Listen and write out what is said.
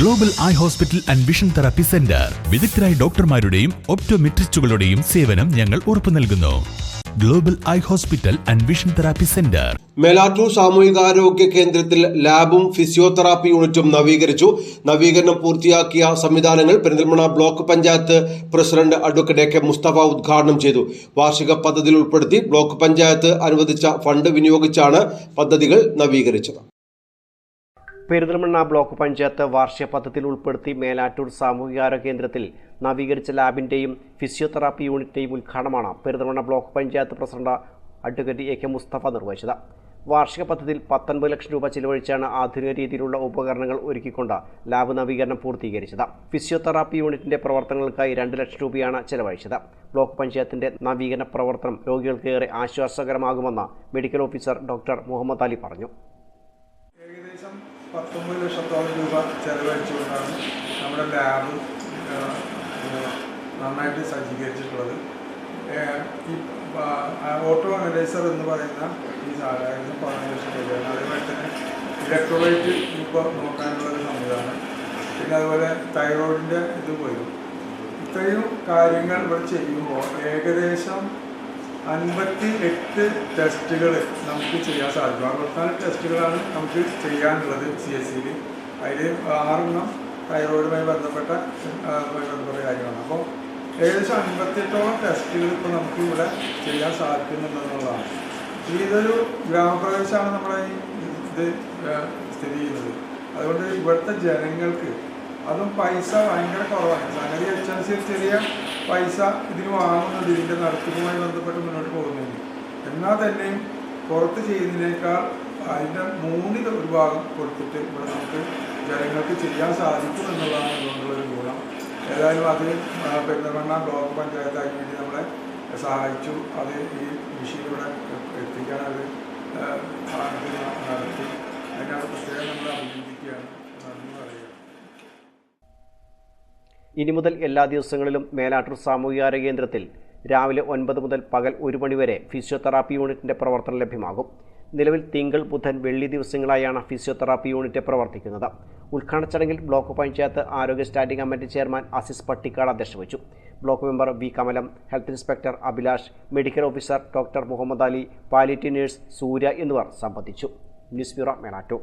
Global eye hospital and vision therapy centre വിദഗ്ധരായ ഡോക്ടർമാരുടെയും ഒപ്റ്റോമെട്രിസ്റ്റുകളുടെയും സേവനം ഞങ്ങൾ ഉറപ്പു നൽകുന്നു. Global eye hospital and vision therapy centre Melattur സാമൂഹികാരോഗ്യ കേന്ദ്രത്തിൽ ലാബും ഫിസിയോതെറാപ്പി യൂണിറ്റും നവീകരിച്ചു. നവീകരണം പൂർത്തിയാക്കിയ സംവിധാനങ്ങൾ Perinthalmanna block panchayat president advocate A K Mustafa ഉദ്ഘാടനം ചെയ്തു. വാർഷിക പദ്ധതിയിൽ ഉൾപ്പെടുത്തി ബ്ലോക്ക് പഞ്ചായത്ത് അനുവദിച്ച ഫണ്ട് വിനിയോഗിച്ചാണ് പദ്ധതികൾ നവീകരിച്ചത്. പെരിന്തൽമണ്ണ ബ്ലോക്ക് പഞ്ചായത്ത് വാർഷിക പദ്ധതിയിൽ ഉൾപ്പെടുത്തി മേലാറ്റൂർ സാമൂഹികാരോഗ്യ കേന്ദ്രത്തിൽ നവീകരിച്ച ലാബിന്റെയും ഫിസിയോതെറാപ്പി യൂണിറ്റിന്റെയും ഉദ്ഘാടനമാണ് Perinthalmanna block panchayat president advocate A K Mustafa നിർവഹിച്ചത്. വാർഷിക പദ്ധതിയിൽ പത്തൊൻപത് ലക്ഷം രൂപ ചിലവഴിച്ചാണ് ആധുനിക രീതിയിലുള്ള ഉപകരണങ്ങൾ ഒരുക്കിക്കൊണ്ട് ലാബ് നവീകരണം പൂർത്തീകരിച്ചത്. ഫിസിയോതെറാപ്പി യൂണിറ്റിന്റെ പ്രവർത്തനങ്ങൾക്കായി രണ്ട് ലക്ഷം രൂപയാണ് ചിലവഴിച്ചത്. ബ്ലോക്ക് പഞ്ചായത്തിന്റെ നവീകരണ പ്രവർത്തനം രോഗികൾക്ക് ഏറെ ആശ്വാസകരമാകുമെന്ന് medical officer doctor Muhammad Ali പറഞ്ഞു. ഏകദേശം പത്തൊമ്പത് ലക്ഷത്തോളം രൂപ ചെലവഴിച്ചുകൊണ്ടാണ് നമ്മുടെ ലാബ് നന്നായിട്ട് സജ്ജീകരിച്ചിട്ടുള്ളത്. ഈ ഓട്ടോ അനലൈസർ എന്ന് പറയുന്ന ഈ സാധാരണ പതിനഞ്ച് ലക്ഷം രൂപയാണ്. അതേപോലെ തന്നെ ഇലക്ട്രോലൈറ്റ് ഇപ്പോൾ നോക്കാനുള്ള ഒരു സംവിധാനം. പിന്നെ അതുപോലെ തൈറോയിഡിന്റെ ഇത് പോയി. ഇത്രയും കാര്യങ്ങൾ ഇവിടെ ചെയ്യുമ്പോൾ ഏകദേശം അൻപത്തി എട്ട് ടെസ്റ്റുകൾ നമുക്ക് ചെയ്യാൻ സാധിക്കും. അറുപത്തിനാല് ടെസ്റ്റുകളാണ് നമുക്ക് ചെയ്യാനുള്ളത് സി എസ് സിയിൽ അതിൽ ആറെണ്ണം തൈറോയിഡുമായി ബന്ധപ്പെട്ട ബന്ധപ്പെട്ട കാര്യമാണ് അപ്പോൾ ഏകദേശം അൻപത്തെട്ടോളം ടെസ്റ്റുകൾ ഇപ്പോൾ നമുക്ക് ഇവിടെ ചെയ്യാൻ സാധിക്കുന്നുണ്ടെന്നുള്ളതാണ്. ഇതൊരു ഗ്രാമപ്രദേശമാണ് നമ്മളെ ഇത് സ്ഥിതി ചെയ്യുന്നത്. അതുകൊണ്ട് ഇവിടുത്തെ ജനങ്ങൾക്ക് അതും പൈസ ഭയങ്കര കുറവാണ്. സംഗതി എച്ച് എൻ സി ചെറിയ പൈസ ഇതിന് വാങ്ങുന്നത് ഇതിന്റെ നടത്തിപ്പുമായി ബന്ധപ്പെട്ട് മുന്നോട്ട് പോകുന്നുണ്ട്. എന്നാൽ തന്നെയും പുറത്ത് ചെയ്യുന്നതിനേക്കാൾ അതിന്റെ മൂന്നിൽ ഒരു ഭാഗം കൊടുത്തിട്ട് ഇവിടെ നമുക്ക് ജനങ്ങൾക്ക് ചെയ്യാൻ സാധിക്കും എന്നുള്ളതാണ് ഇതുകൊണ്ടുള്ളൊരു ഗുണം. ഏതായാലും അത് പെരുന്തൽമണ്ണ ബ്ലോക്ക് പഞ്ചായത്ത് അതിന് വേണ്ടി നമ്മളെ സഹായിച്ചു. അത് ഈ മിഷീൻ ഇവിടെ എത്തിക്കാൻ അത് നടത്തി. അതിനകത്ത് പ്രത്യേകം നമ്മൾ ഇനി മുതൽ എല്ലാ ദിവസങ്ങളിലും മേലാറ്റൂർ സാമൂഹികാരോഗ്യ കേന്ദ്രത്തിൽ രാവിലെ ഒൻപത് മുതൽ പകൽ ഒരു മണിവരെ ഫിസിയോതെറാപ്പി യൂണിറ്റിന്റെ പ്രവർത്തനം ലഭ്യമാകും. നിലവിൽ തിങ്കൾ ബുധൻ വെള്ളി ദിവസങ്ങളായാണ് ഫിസിയോതെറാപ്പി യൂണിറ്റ് പ്രവർത്തിക്കുന്നത്. ഉദ്ഘാടന ചടങ്ങിൽ ബ്ലോക്ക് പഞ്ചായത്ത് ആരോഗ്യ standing committee chairman Azeez Pattikkad അധ്യക്ഷത വഹിച്ചു block member V Kamalam health inspector Abhilash medical officer doctor Muhammad Ali palliative nurse Surya എന്നിവർ സംബന്ധിച്ചു. News bureau Melattur.